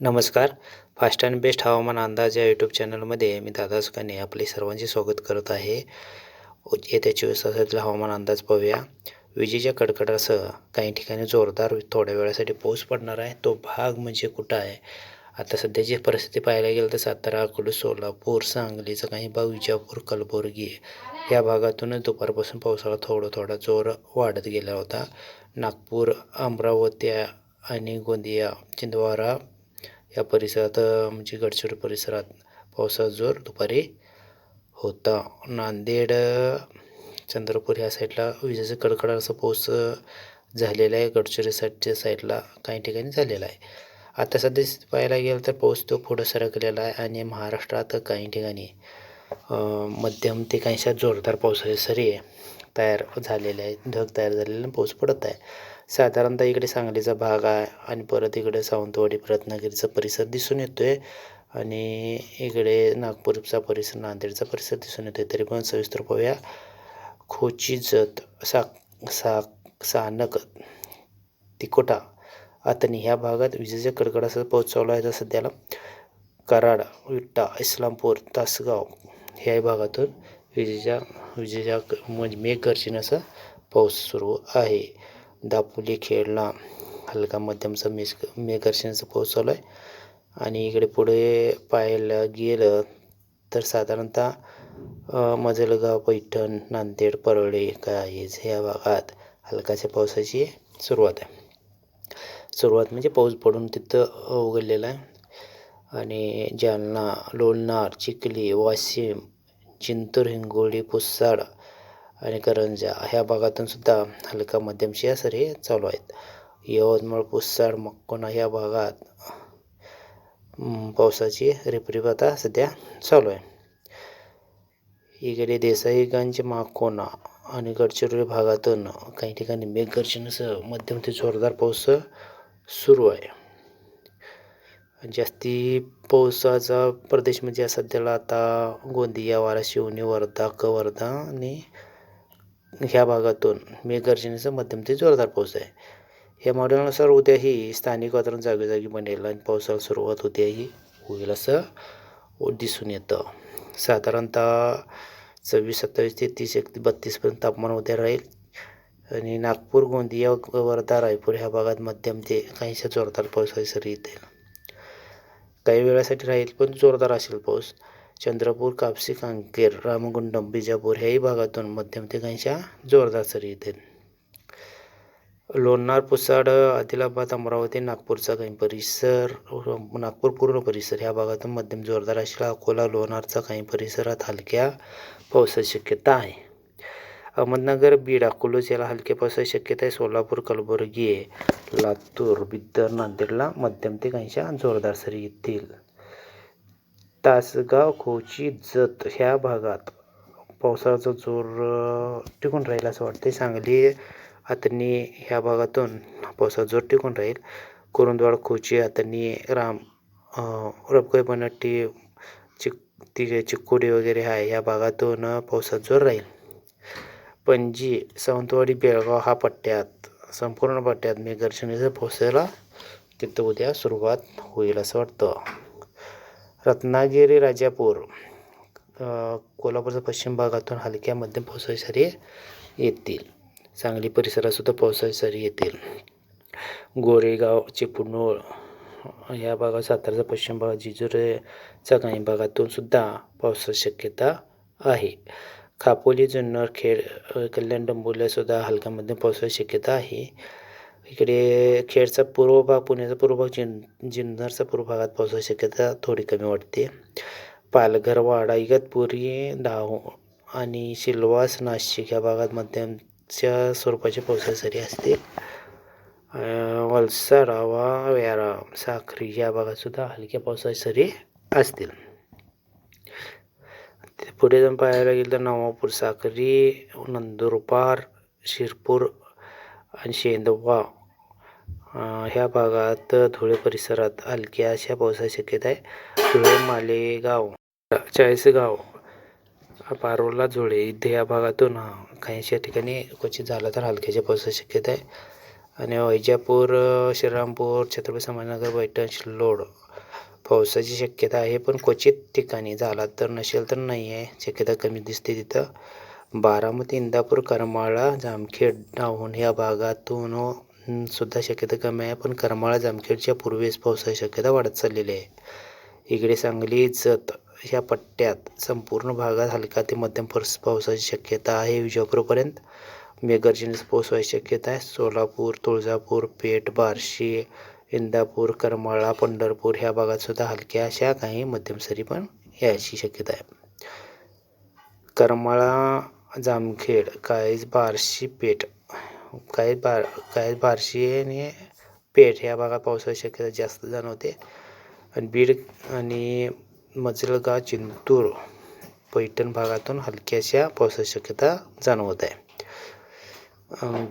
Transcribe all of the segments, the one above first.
नमस्कार. Fast and best हवामान अंदाज या यूट्यूब चॅनलमध्ये मी दादा सुकाने आपले सर्वांचे स्वागत करत आहे. येत्या चोवीस तासातील हवामान अंदाज पाहूया. विजेच्या कडकडासह काही ठिकाणी जोरदार थोड्या वेळासाठी पाऊस पडणार आहे. तो भाग म्हणजे कुठं आहे? आता सध्याची परिस्थिती पाहायला गेलं तर सातारा अकोला सोलापूर सांगलीचा काही भाग विजापूर कलबुर्गी या भागातूनच दुपारपासून पावसाळा थोडा थोडा जोर वाढत गेला होता. नागपूर अमरावती आणि गोंदिया चिंदवारा या परिसरात म्हणजे गडचिरोली परिसरात पावसाचा जोर दुपारी होता. नांदेड चंद्रपूर ह्या साईडला विजेचं कडकडा असं पाऊस झालेला आहे. गडचिरोली साईडच्या साईडला काही ठिकाणी झालेला आहे. आता सध्या पाहायला गेलं तर पाऊस तो पुढं सरकलेला आहे आणि महाराष्ट्रात काही ठिकाणी मध्यम ते काहीशा जोरदार पावसाचे सरी तयार झालेले आहेत. ढग तयार झालेला आणि पाऊस पडत आहे. साधारणतः इकडे सांगलीचा भाग आहे आणि परत इकडे सावंतवाडी रत्नागिरीचा परिसर दिसून येतो आहे आणि इकडे नागपूरचा परिसर नांदेडचा परिसर दिसून येतो आहे तरी पण सविस्तर पाहूया. खोची जत सा सा सानक तिकोटा आतनी ह्या भागात विजेच्या कडकडाचा पाऊस चालू आहे. सध्याला कराड विट्टा इस्लामपूर तासगाव ह्या भागातून विजेच्या विजेच्या म्हणजे मेघगर्जनेचा पाऊस सुरू आहे. दापोली खेडला हलका मध्यमचा मेस मेघगर्जनेचा पाऊस चालू आहे. आणि इकडे पुढे पाहायला गेलं तर साधारणतः मजलगाव पैठण नांदेड परळी काळीज ह्या भागात हलकाशा पावसाची सुरुवात आहे. सुरुवात म्हणजे पाऊस पडून तिथं उघडलेला आहे. आणि जालना लोणार चिखली वाशिम चिंतूर हिंगोली पुसाड आणि करंजा ह्या भागातून सुद्धा हलका मध्यमशी सरी चालू आहेत. यवतमाळ पुसाड मक्कोना ह्या भागात पावसाची रिपरिप आता सध्या चालू आहे. इकडे देसाईगंज माकोना आणि गडचिरोली भागातून काही ठिकाणी मेघगर्जनेसह मध्यम ते जोरदार पाऊस सुरू आहे. जास्ती पावसाचा प्रदेश म्हणजे सध्याला आता गोंदिया वाराशिवनी वर्धा क वर्धा आणि ह्या भागातून मेघगर्जनेचा मध्यम ते जोरदार पाऊस आहे. या मॉडेलनुसार उद्याही स्थानिक वातावरण जागोजागी बनेल आणि पावसाला सुरुवात उद्याही होईल असं दिसून येतं. साधारणतः सव्वीस सत्तावीस ते तीस एक बत्तीसपर्यंत तापमान उद्या राहील. आणि नागपूर गोंदिया वर्धा रायपूर ह्या भागात मध्यम ते काहीशा जोरदार पाऊस सरी येते काही वेळासाठी राहील पण जोरदार असेल पाऊस. चंद्रपूर कापसी कांकेर रामगुंडम बिजापूर ह्याही भागातून मध्यम ते काहीशा जोरदार सरी येतील. लोणार पुसाड आदिलाबाद अमरावती नागपूरचा काही परिसर नागपूर पूर्ण परिसर ह्या भागातून मध्यम जोरदार असेल. अकोला लोणारचा काही परिसरात हलक्या पावसाची शक्यता आहे. अहमदनगर बीड अकोलोज याला हलक्या पावसाची शक्यता आहे. सोलापूर कलबुर्गी लातूर बिद्दर नांदेडला मध्यम ते काहीशा जोरदार सरी येतील. तासगाव खोची जत ह्या भागात पावसाचा जोर टिकून राहील असं वाटते सांगली आतनी ह्या भागातून पावसाचा जोर टिकून राहील. कुरुंदवाड खोची आतनी राम रबकोई बनट्टी चिक तिघे चिक्कोडी वगैरे आहे ह्या भागातून पावसाचा जोर राहील. पणजी सावंतवाडी बेळगाव हा पट्ट्यात संपूर्ण पट्ट्यात मेघगर्जनेचा पावसाला तिथं उद्या सुरुवात होईल असं वाटतं. रत्नागिरी राजापूर कोल्हापूरच्या पश्चिम भागातून हलक्या मध्यम पावसाची सरी येतील. सांगली परिसरातसुद्धा पावसाळी सरी येतील. गोरेगाव चिपळूण या भागात साताराचा पश्चिम भाग जिजुरेचा काही भागातून सुद्धा पावसाची शक्यता आहे. खापोली जुन्नर खेड कल्याण डंबोल्यासुद्धा हलक्यामध्ये मध्यम पावसाची शक्यता आहे. इकडे खेडचा पूर्व भाग पुण्याचा पूर्व भाग जिन जिन्नरचा पूर्व भागात पावसाची शक्यता थोडी कमी वाटते. पालघर वाडा इगतपुरी डाव आणि शिलवास नाशिक या भागात मध्यमच्या स्वरूपाची पावसाची सरी असते. अं, वलसाड आवा वेरा साखरी या भागात सुद्धा हलक्या पावसाची सरी असतील. ते पुढे जाऊन पाहायला गेलं तर नवापूर साखरी नंदुरबार शिरपूर आणि शेंदवा ह्या भागात धुळे परिसरात हलक्या अशा पावसाची शक्यता आहे. धुळे मालेगाव चाळीसगाव पारोला झुळे इथे या भागातून काहीशा ठिकाणी क्वचित झाला तर हलक्याच्या पावसाची शक्यता आहे. आणि वैजापूर श्रीरामपूर छत्रपती संभाजीनगर पैठण लोड पावसाची शक्यता आहे. पण क्वचित ठिकाणी झाला तर नसेल तर नाही आहे शक्यता कमी दिसते तिथं. बारामती इंदापूर करमाळा जामखेड डाऊन या भागातून सुद्धा शक्यता कमी आहे. पण करमाळा जामखेडच्या पूर्वेस पावसाची शक्यता वाढत चाललेली आहे. इकडे सांगली जत ह्या पट्ट्यात संपूर्ण भागात हलका ते मध्यम पर्स पावसाची शक्यता आहे. विजापूरपर्यंत मेघगर्जनेचा पाऊस व्हायची शक्यता आहे. सोलापूर तुळजापूर पेठ बार्शी इंदापूर करमाळा पंढरपूर ह्या भागात सुद्धा हलक्या अशा काही मध्यम सरी पण यायची शक्यता आहे. करमाळा जामखेड काळीज बार्शी पेठ काही बार काही बार्शी आणि पेठ ह्या भागात पावसाची शक्यता जास्त जाणवते. आणि बीड आणि मजलगाव चिंतूर पैठण भागातून हलक्याशा पावसाची शक्यता जाणवत आहे. अं,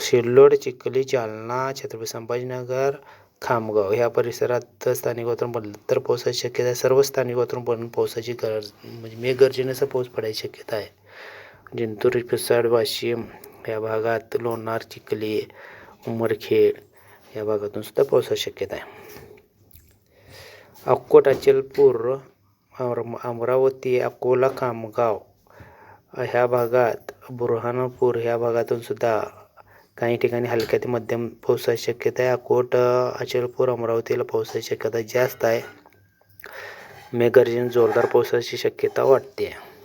सिल्लोड चिखली जालना छत्रपती संभाजीनगर खामगाव ह्या परिसरात स्थानिक वातावरण बनलं तर पावसाची शक्यता आहे. सर्व स्थानिक वातावरण बनून पावसाची गरज म्हणजे मेघगर्जनेचा पाऊस पडायची शक्यता आहे. जिंतूर पिसाड वाशिम या भागात लोणार चिखली उमरखेड या भागातून सुद्धा पावसाची शक्यता आहे. अक्कोट अचलपूर अमर- अमरावती अकोला कामगाव ह्या भागात बुरहानपूर ह्या भागातून सुद्धा काही ठिकाणी हलक्या ते मध्यम पावसाची शक्यता आहे. अकोट अचलपूर अमरावतीला पावसाची शक्यता जास्त आहे. मेघगर्जन जोरदार पावसाची शक्यता वाटते.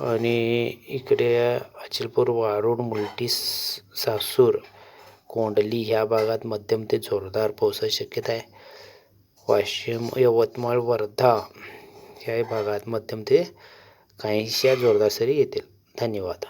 आणि इकडे अचलपूर वारुड मुलटी सासूर कोंडली ह्या भागात मध्यम ते जोरदार पावसाची शक्यता आहे. वाशिम यवतमाळ वर्धा ह्या भागात मध्यम ते काहीशा जोरदार सरी येतील. धन्यवाद.